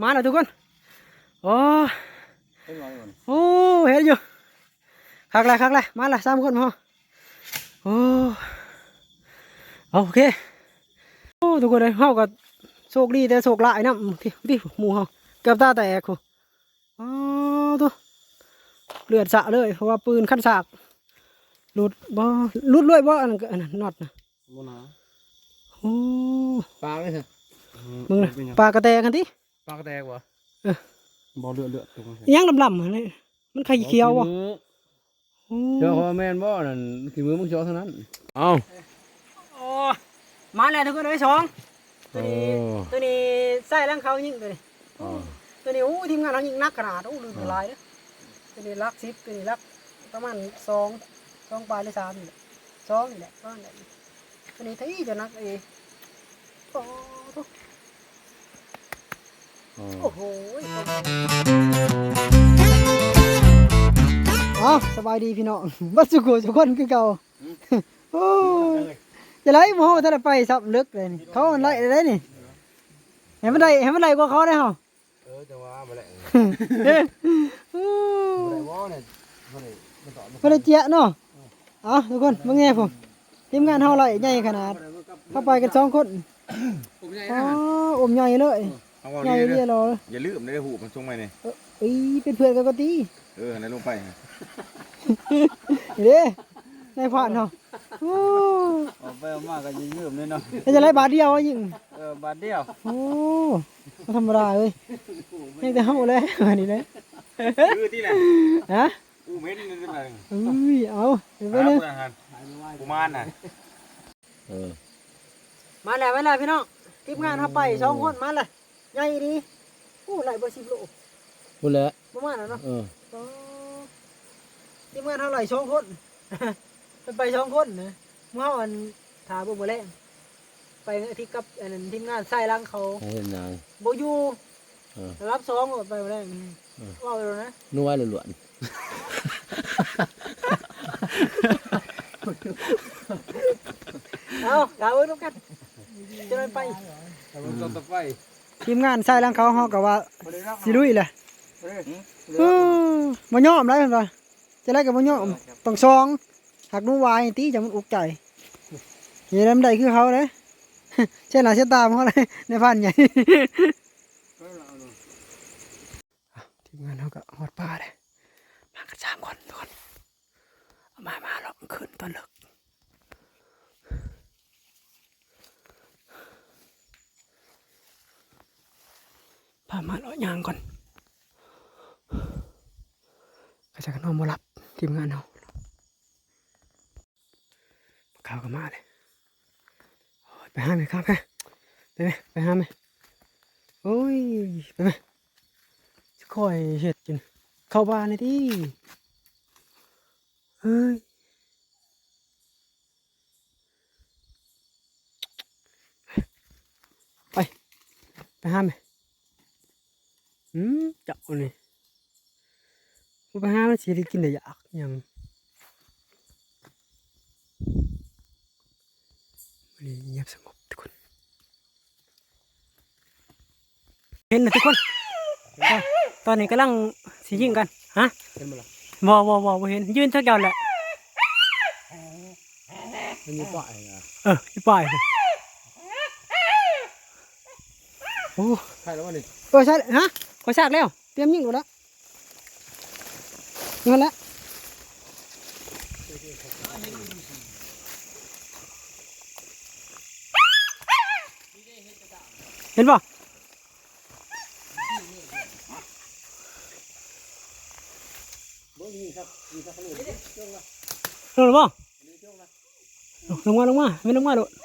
มาแล้วทุกคนโอ้เพิ่งร้อยก่อนโอ้เห็นอยู่คักเลยคักเลยมาละสามคนพอโอ้โอเคโอ้ทุกคนเลยเฮาก็โชคดีแต่โชคร้ายนะที่ที่หมู่เฮาเกือบตาแตกคูอ๋อตัวเลือดสะเลยเพราะว่าปืนขั้นสากหลุดบ่หลุดเลยบ่อันนั้นก็อันนั้นน็อตนะบนหาโอ้ปลาเลยเถอะมึงนะปลากระแตกันที ปลากระแตกวะเออบ่เลือดเลือดตรงนั้นอิหยังลำๆอันนี้มันไข่เขียววะโอ้เดี๋ยวพอแม่นบ่นั่นขี้มือมึงเจาะเท่านั้นเอ้าโอ้มาแล้วทุกคนเลยสองตัวนี้โอ้ตัวนี้ใส่ร่างเขายิงตัวนี้อ๋อตัวนี้โอ้ทีมงานเขายิงนักขนาดโอ้ลืมลายเด้อตัวนี้รักสิบตัวนี้รักประมาณสองสองปลายหรือสามนี่แหละสองนี่แหละประมาณนั้นตัวนี้ที่จะนักเอโอ้ โหอ๋อโอ้โหอ๋อสบายดีพี่น้องบัสสุโกทุกคนคือเก่าโอ้จะไล่โมโหถ้าได้ไปสับลึกเลยนี่เขามันไล่ได้นี่เห็นมันไล่เห็นมันไล่กว่าเขาได้เหรอเออจังหวะบ่แหละเฮ้ยบ่ได้บ่เนี่ยบ่ได้บ่ตอบไม่ได้เจี๊ยะเนาะเอาทุกคนมาแง่ผมทีมงานเฮาไล่ใหญ่ขนาดเข้าไปกันสองคนผมใหญ่อ๋อนะอมใหญ่เลย เอาว่าใหญ่นี่เรีเด้ยอรออย่าลืมได้หูมันส่งไปนี่เอ้ยเป็นเพื่อนกันก็ตีเออในลงไปฮะเด้ในผ่านเนาะโอ้ออกไปออกมาก็ยิงยืมเลยเนาะแล้วจะไล่บาทเดียวอะยิงเออบาทเดียวโอ้บ่ธรรมดาเลยยังแต่เฮาเลยอันนี้เลยคือที่ไหนฮะอู้เม็ดนี่เป็นอะไรเอ้ยเอาเดี๋ยวไปหาเลยผู้อาหารกุมารน่ะเออมาแล้วมาแล้วพี่น้องทีมงานเฮาไปสองคนมาเลย ใหญ่ดีโอ้ไล่บ่10โลพูดแล้วประมาณนั้นเนาะเอออ๋อทีมงานเท่าไหร่สองคนเป็นไปสองคนนะเมื่อวันถาบ่บ่แรงไปที่กับอันนั้นทีมงานใส่รังเขาให้เห็นนางบ่อยู่เออ รับสองไปบ่แรงเออ ว่าไปแล้วนะนัวล้วนเอาดาวเอ้ยทุกกันจะได้ไปๆแต่มันต่อไป ทีมงานใส่รังเขาเฮาก็ว่าสิลุยแหละเออบ่ยอมได้เพิ่นว่าจะได้ก็บ่ยอมต้องซองหักหนูวายตีจังมันอุกใจเฮ็ดนำได้คือเขาเด้เช่นหน้าเช่นตาของเขาเลยในพันใหญ่ทีมงานเขาก็หอดป่าเลยมากันสามคนทุกคนเอามามาหรอกขึ้นตอนเลิกามาเลาะยางก่อนก็จะกันนอนมารับทีมงานเราข่าวก็มาเลยโอ้ยไปห้าไหมครับไปไหมไปห้ามไหมโอ้ยไปไหมจะคอยเห็ดกินเข้าบ้านเลยดิเฮ้ยไปไปห้ามไหม อืมจับเอานี่กูไปห้ามมันสิได้กินได้ยากหยังวันนี้เงียบสงบทุกคน เห็นนะทุกคนอะตอนนี้กำลังสิยิงกัน ฮะเห็นบ่ล่ะบอบอบอบ่เห็น ยืนเท่าเดียวแหละมันมีป้ายอะเอออีป่ายพุ่นโอ้ใช่แล้ววะนี่เออใช่ฮะ ขอฉากแล้ว เตรียมยิงหมดแล้วเงินแล้วเห็นป่ะลงหรอปล่าลงมาลงมาไม่ลงมาโดด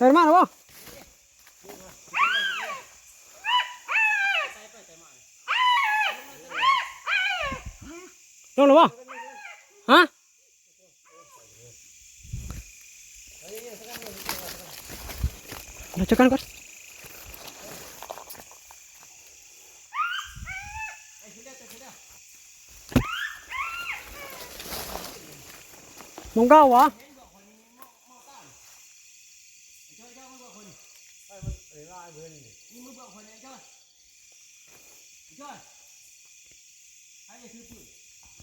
เดินมาหรือเปล่าลงหรือเปล่าฮะเดี๋ยวจัดการก่อนมองเก้าวะ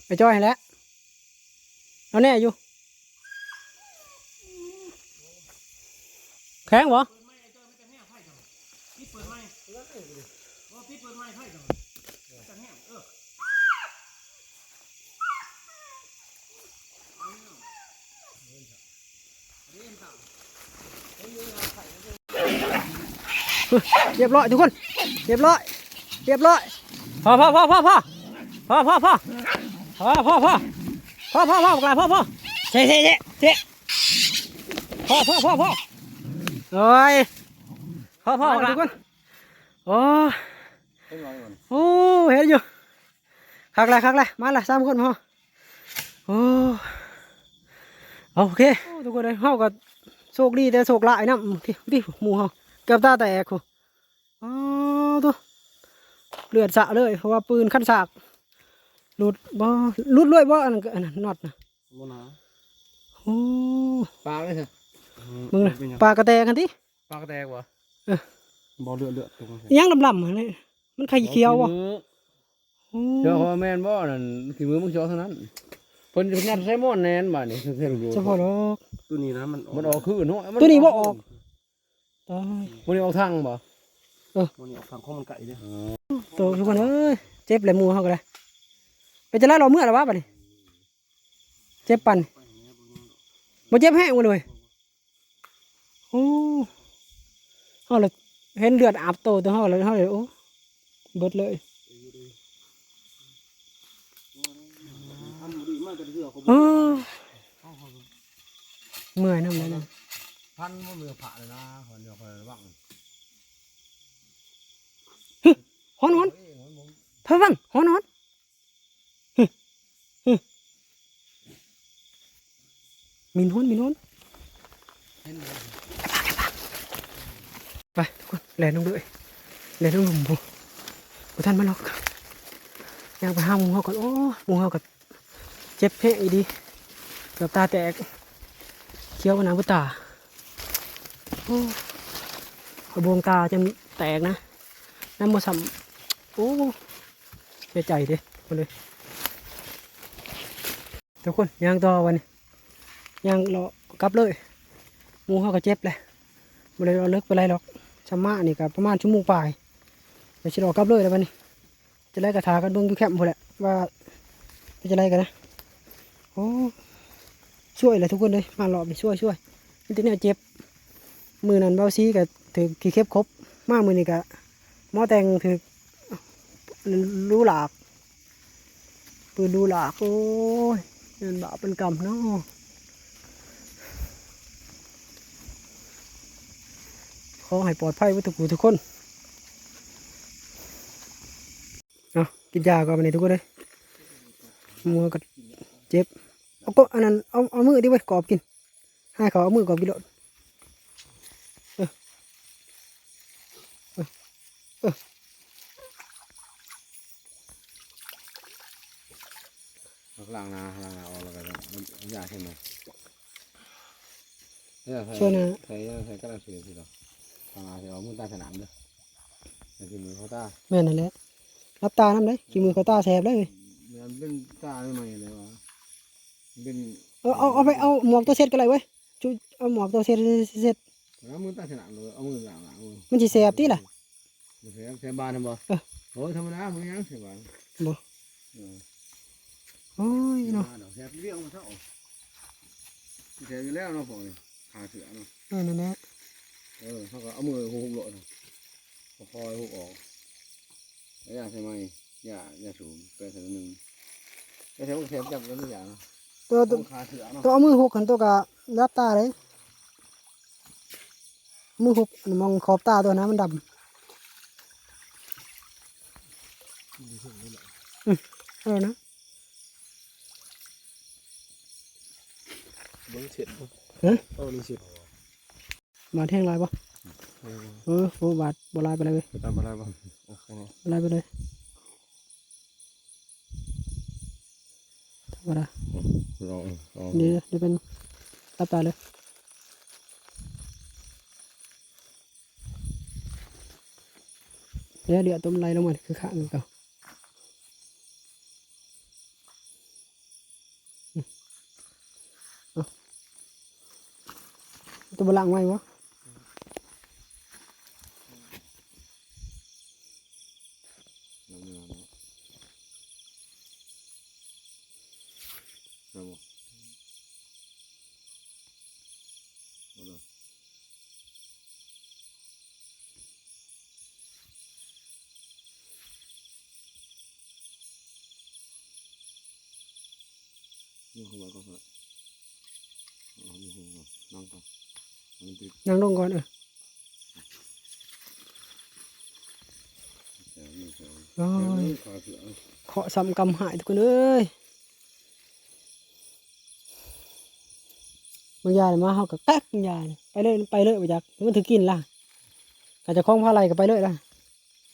ไปจ้อยให้แล้วเอาแน่อยู่แข็งบ่เรียบร้อยทุกคน เรียบร้อย เรียบร้อย พอพอพอพอพอพอพอพอ พอพอพอพอพอพอพอกลายพอพอเช่เช่เช่เช่พอพอพอพอโอ้ยพอพอทุกคนโอ้โอ้เห็นอยู่คักเลยคักเลยมาละสามคนพอโอ้โอเคทุกคนเลยเฮาก็โชคดีแต่โชคร้ายนะที่ที่หมู่เฮาเกือบตาแตกคูอ๋อตัวเลือดสะเลยเพราะว่าปืนขั้นสาก หลุดบ่หลุดเลยบ่อันนั้นก็อันนั้นน็อตนะบ่นะโอ้ปลาเลยเถอะมึงนะปลากระแตกันทีปลากระแตกวะเออบ่เลือดเลือดตรงนั้นอิหยังลำๆอันนี้มันไข่เขียวบ่โอ้เดี๋ยวพอแม่นบ่นั่นขี้มือมึงเจาะเท่านั้นเพิ่นจะยัดใส่หม้อนแน่นบาดนี่เพิ่นรู้เฉพาะดอกตัวนี้นะมันมันออกคือเนาะตัวนี้บ่ออกตายมันนี่ออกทางบ่มันออกทางข้อมันไก่เนี่ยตัวทุกคนเอ้ยเจ็บเลยหมูเฮาก็ได้ ไปจะไล่เราเมื่อหรอวะบัดนี้เจ็บปันบ่เจ็บแห้งบ่เลยโอ้เฮาเลยเห็นเลือดอาบโตตัวเฮาเลยเฮาเลยโอ้เบิดเลยเออเมื่อยน้ำเลยนะพันบ่าเรือผ่าเลยนะขอนเดียวคอยระวังฮอนฮอนเพิ่งฟังฮอนฮอนฮึฮึ มินฮอนมินฮอนไปทุกคนแหลนลงด้วยแหลนลงหลุมบุบุท่านมาหรอกยางไปห้าหมูเขาก่อนโอ้หมูเขากับเจ็บเพะอีดีเกือบตาแตกเคี้ยวกับน้ำบุตาโอ้กระบวงตาจะแตกนะน้ำมันสัมโอ้เสียใจด้คนเลยทุกคนย่างต่อวันนี้ ย่างรอกลับเลยมูเขาก็เจ็บเลยบ่เลยเราเลิกไปไรหรอกชำมานี่กับประมาณชั่วโมงปลายเดี๋ยวชิรอกลับเลยแล้ววันนี้ จะไล่กระถากันเบิ่งอยู่แคมป์พอแหละว่าจะไล่กันนะโอ้ช่วยเลยทุกคนเลยมารอบนี่ช่วยช่วยมันจะเนี่ยเจ็บมือนั้นเบาซีกับถือขี้เข็บครบมากมือนี่กะหม้อแตงถือรู้หลากปืนรู้หลากโอ้ยเงินบาปเป็นกรรมเนาะ ขอให้ปลอดภัยวัตถุกทุกคนเอากินยาก่อนไปนี่ทุกคนเลยมัวกับเจ็บเอาก็อันนั้นเอาเอามือดิไว้กรอบกิน ให้เขาเอามือกรอบกินโลดล้างนาล้างนาออกแล้วก็มันยากใช่ไหมเนี่ยใส่ช่วยนะใส่ใส่กระดาษเสียสิหรอ ล้างนาเสียเอามือใต้สนามเด้อใส่ขี้มือเขาตาแม่นั่นแหละรับตาน้ำเลยขี้มือเขาตาแสบเลยมันเป็นตาไม่ใหม่เลยวะมันเป็นเอาเอาเอาไปเอาหมวกตัวเซ็ตกันเลยเว้ยจุเอาหมวกตัวเซ็ตเซ็ตเอามือใต้สนามเลยเอามือล้างล้างมือมันสิแสบที่ล่ะเสียเสียบานทำบ่เออโอ้ธรรมดามึงยังเสียบานบ่เออโอ้ยเสียเนาะบานดอกเสียเรื่องมันเท่าเสียอยู่แล้วเนาะพวกนี้ขาเสือเนาะนั่นนั่นแหละ เออเขาก็เอามือหุบๆโลดพอคอยหุบออกแล้วอย่าใช่ไหมอย่าอย่าสูงเกินสักหนึ่งไม่ใช่ว่าเสียบจับแล้วไม่อย่างเนาะตัวตัวขาเสือเนาะตัวเอามือหกขันตัวกะรับตาเลยมือหกอันมองขอบตาตัวนะมันดำอืมเอานะเบิ้งเสร็จฮะเอานี่เสร็จ บาดแห้งลายปะเออโอ้บาดบลายไปเลยเบาดบลายปะโอเคนี่ยบลายไปเลยรมาลอนี่จะเป็นตับตาเลยเดี๋ยวเดี๋ยวต้มไล่ลงมาคือข้างเก่อนตัวบลังไว้วะ เอาบ่เอาเลยนี่เข้ามาก็พอเอานี่เข้ามานั่งก่อนมันติด นั่งลงก่อนเออ แถวนี่แถว โอ้ แถวย Ờ. นี่ขาเสือเคาะซ้ำกำหายทุกคนเอ้ยบางอยางนี่มาเฮาก็แก๊กบางอยางนี่ไปเลยไปเลยไปจากมันถือกินล่ะอาจจะคล้องผ้าไหลก็ไปเลยล่ะ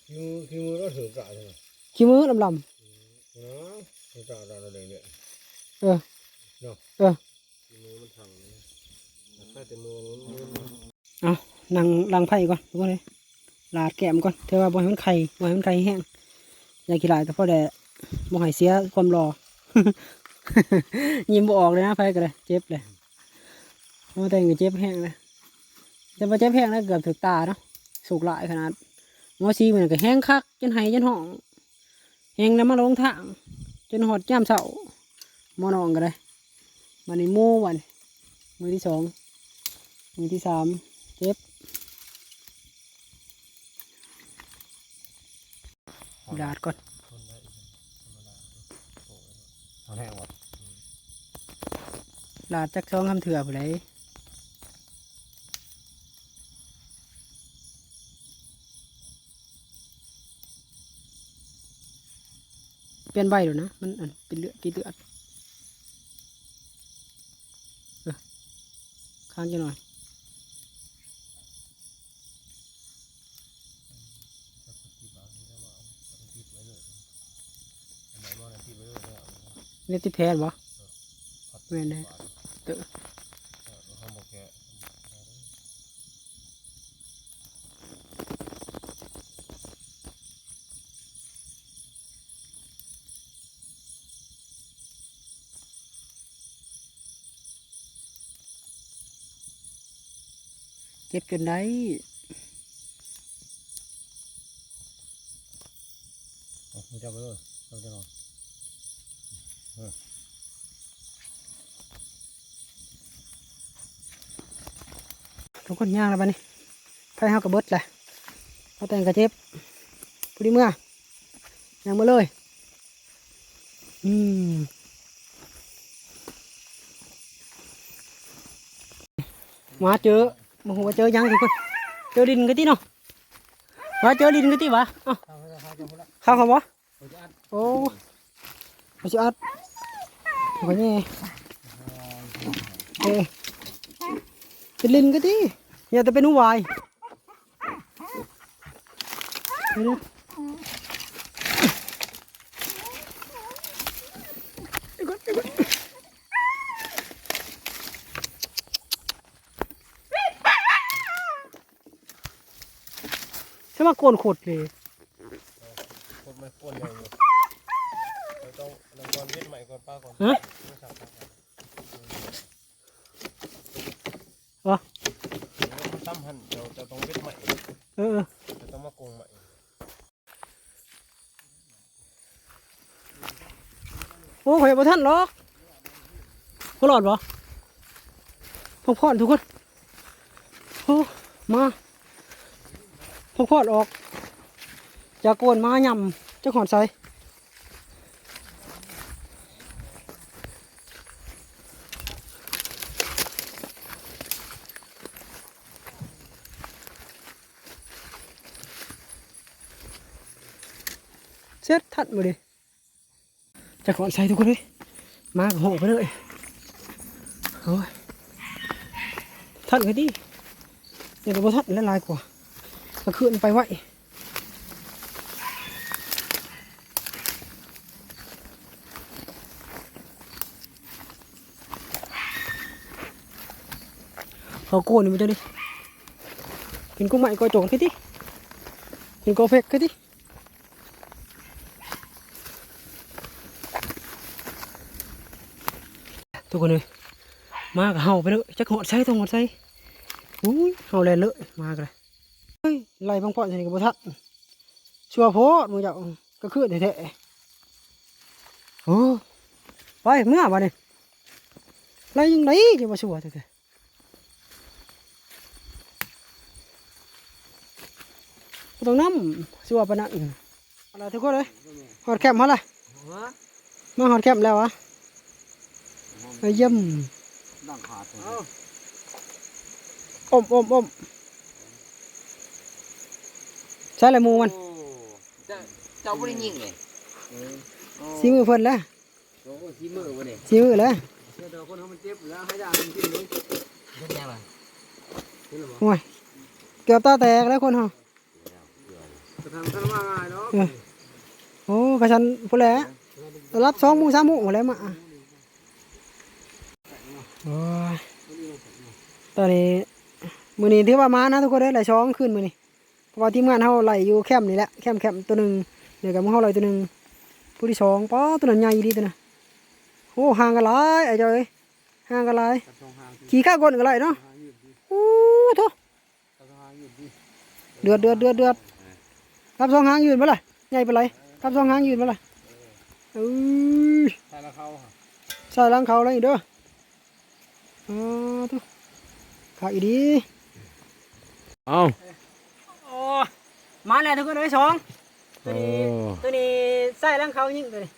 คิวคิวก็ถือกะใช่ไหมขี้มือลำลเนาะถือกะเราเราเดินเนี่ยำเออเนาะเออมือมันถังเลยนะแค่แต่มือมันมือเอานั่งล้างไผ่ก่อนทุกคนเลยลาดแก้มก่อนเธอว่าบ่ให้มันไข่บ่ให้มันไข่แห้งอยากกินหลายแต่พอแต่บ่ให้เสียความรอยิ้มบ่ออกเลยนะไผ่ก็เลยเจ็บเลย โอ้แต่งก็เจ็บแห้งเลยจะมาเจ็บแห้งแล้วเกือบถึกตาเนาะสุกหลายขนาดหมอซีเหมือนก็แห้งคักจนไหายจนห้องแห้งแล้วมาลงทางจนหอดย่ามเสาหมอนองก็เลยมันในมู่วันมือที่สองมือที่สามเจ็บดาดก่อนเอาแห้งหมดลาดจักช่องคำเถื่อผู้ใด เปลี่ยนใบดูนะมันอันเป็นเลือดติดเลือดเออข้างจะหน่อยเลือดติดแผลบ่แม่นแน่เตอะ เจ็บจนได้เอาจับไปเลยจับไปเลยทุกคนย่างแล้วบ้านี้ไฟเฮากระเบิดเลยเขาแต่งกระเจ็บพูดดีเมื่อย่างมาเลย อืมมาเจอ มาหัวเจอยังทุกคนเจอดินกันที่เนาะมาเจอดินกันที่วะเอ้าเข้าเขาบ่โอ้มาจะอัดโอ้ยนี่เออเป็นลินกันที่อย่าแต่เป็นหูวายเดี๋ยวเดี๋ยว ก่อนเดี๋ยวก่อนใช่ว่าโกนขดเลยคนไม่คนใหญ่เลยเราต้องเราก่อนเล่นใหม่ก่อนป้าก่อนฮะไม่สั่งป้าก่อนวะมันตั้มหันเราจะต้องเล่นใหม่เออจะต้องมาโกงใหม่โอ้ข่อยบ่ทันหรอกบ่รอดบ่พกพอดทุกคนโอ้มาพกพ อดออกจากโกนมาย่ำเจ้าขอนใสเซ็ตทัดมาดิจะขอนใสทุกคนเลยมากับโหไปเลยโอ้ยทัดกันดิเดี๋ยวเราทัดละลายกว่า ก็ขึ้นไปไว้เขาโกนนี่มันจะดิกินกุ้งใหม่ก็โจงแค่ที่กินกาแฟแค่ที่ทุกคนเลยมากับเฮาไปเลยจัก หอดใส่ต้องหอดใส่อุ้ยเอาเลยเลยมากันเลยเฮ้ยไล่บางปอนสินี่กับทัดชัวโพดมึงจะเอาก็คือแท้ๆโอ้ไปเมื่อวานนี้ไล่ยังไงจะมาชัวแท้ๆบ่ต้องน้ำชัวปะนะอืมเอาล่ะไรทุกคนเลยหอดแคมป์มาละมาหอดแคมป์แล้ววะไปเยี่ยมดังขาดเลยอมอมอม ใช่เลยหมูมัน เจ้าเจ้าบ่ได้ยิงเลยสีมือเพิ่นแล้วโอ้สีมือบ่ได้สีมือแล้วเจ้าคนเขามันเจ็บแล้วให้ยามันกินเลยเป็นยังไงโอ้ยเกือบตาแตกแล้วคนเฮาจะทำทำมาง่ายเนาะโอ้กระชันผู้แหล้วรับสองหมูสามหมูหมดแล้วมาโอ้ยตอนนี้มื้อนี้ถือว่ามานะทุกคนเด้อหลายช่องขึ้นมื้อนี้ เพราะว่าทีมงานเฮาไล่อยู่แคมนี่แหละแคมแคมตัวหนึ่งเดี๋ยวกับมู่เฮาไล่ตัวหนึ่งผู้ที่สองป้อตัวนั้นใหญ่ดีตัวน่ะโอ้ห่างกันหลายไอ้จอยเอ้ยห่างกันหลายขี่ข้ากนกันเลยเนาะโอ้โถกับทองหเดือดเดือดเดือดเดือดรับสองหางยืนไปเลยใหญ่ไปเลยรับสองหางยืนไปเลยเอ้ยใส่ละเขาค่ะใส่หลังเขาเลยเด้ออ๋อทุขาอีดีเอา มาแล้วทุกคนเลยสองตัโอ้วนี้ ตัวนี้ใส่หลังเขายิงตัวนี้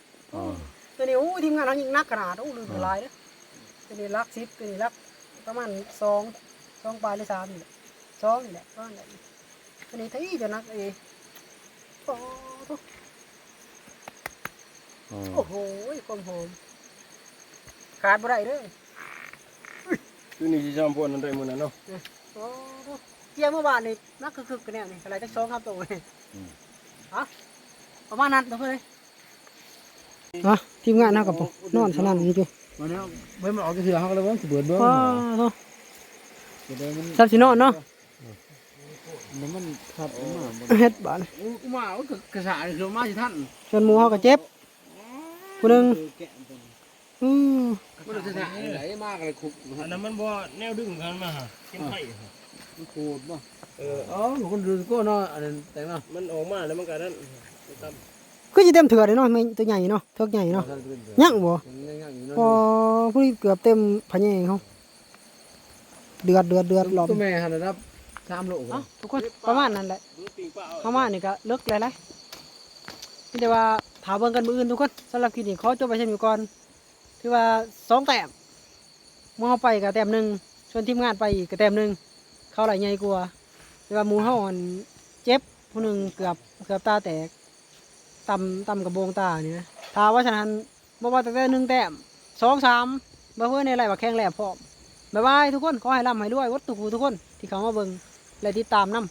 ตัวนี้โอ้ทีมงานเขายิงนักขนาดโอ้ลืมลายเด้อตัวนี้รักสิบตัวนี้รักประมาณสองสองปลายหรือสามนี่แหละสองนี่แหละประมาณนั้นตัวนี้ที่จะนักเอยโอ้ทุโอ้โหความหอมขาดบ่ได้เด้อคือนี่สิจอมพวนนั่นได้มื้อนั้นเนาะโอ้โห เกี่ยวเมื่อวานนี่นักคึกๆกันแน่นี่อะไรจักสองครับตัวนี่ฮะประมาณนั้นตัวเลยอะทีมงานนะกับผมนอนสนั่นอยู่มาแล้วเบิ้ลมันออกจะเถื่อเขาก็เลยว่าสิเบิดเบิ้ลว้าโธ่จะได้มันซับสินอนเนาะมันมันขัดออกมาบ่เฮ็ดบาดอู้กูมาว่ากระสาเลยคือมาสิท่านชวนหมูเฮาก็เจ็บผู้หนึงแกะมันอือมันจะถ่ายไหลมากเลยคุกอันนั้นมันบ่แนวดึงกันมาหากินไผ่ฮะ มันโคตรบ่เอออ๋อคนดูก็เนาะอันนั้นแต่งเนาะมันออกมาแล้วมันก็นั่นตามคือสิเต็มเถื่อเลยเนาะไม่ตัวใหญ่เนาะเทือกใหญ่เนาะยังบ่ยังอยู่เนาะพอผู้นี้เกือบเต็มพะแยงเขาเดือดเดือดเดือดหลอมตัวแม่หันนะครับสามโลเอ้าทุกคนประมาณนั้นแหละดูปิงป้าเข้ามานี่ก็เลิกเลยเลยนี่แต่ว่าถามเบิ่งกันมืออื่นทุกคนสำหรับคลิปนี้ขอจบไปเช่นอยู่ก่อนถือว่าสองแต้มหมูเฮาไปกับแต้มหนึ่งชวนทีมงานไปอีกกับแต้มหนึ่ง เขาไหลใหญ่กว่าแต่ว่าหมูเฮามันเจ็บผู้หนึ่งเกือบเกือบตาแตกตำตำกระโบงตานี่นะถ้าว่าฉะนั้นบ่ว่าแต่แต่หนึ่งแต้มสองสามบ่เพื่อในไรว่าแข้งแหลบพร้อมบ๊ายบายทุกคนขอให้ร่ำให้รวยวัดตุกูทุกคนที่เขามาเบิ่งและติดตามนํ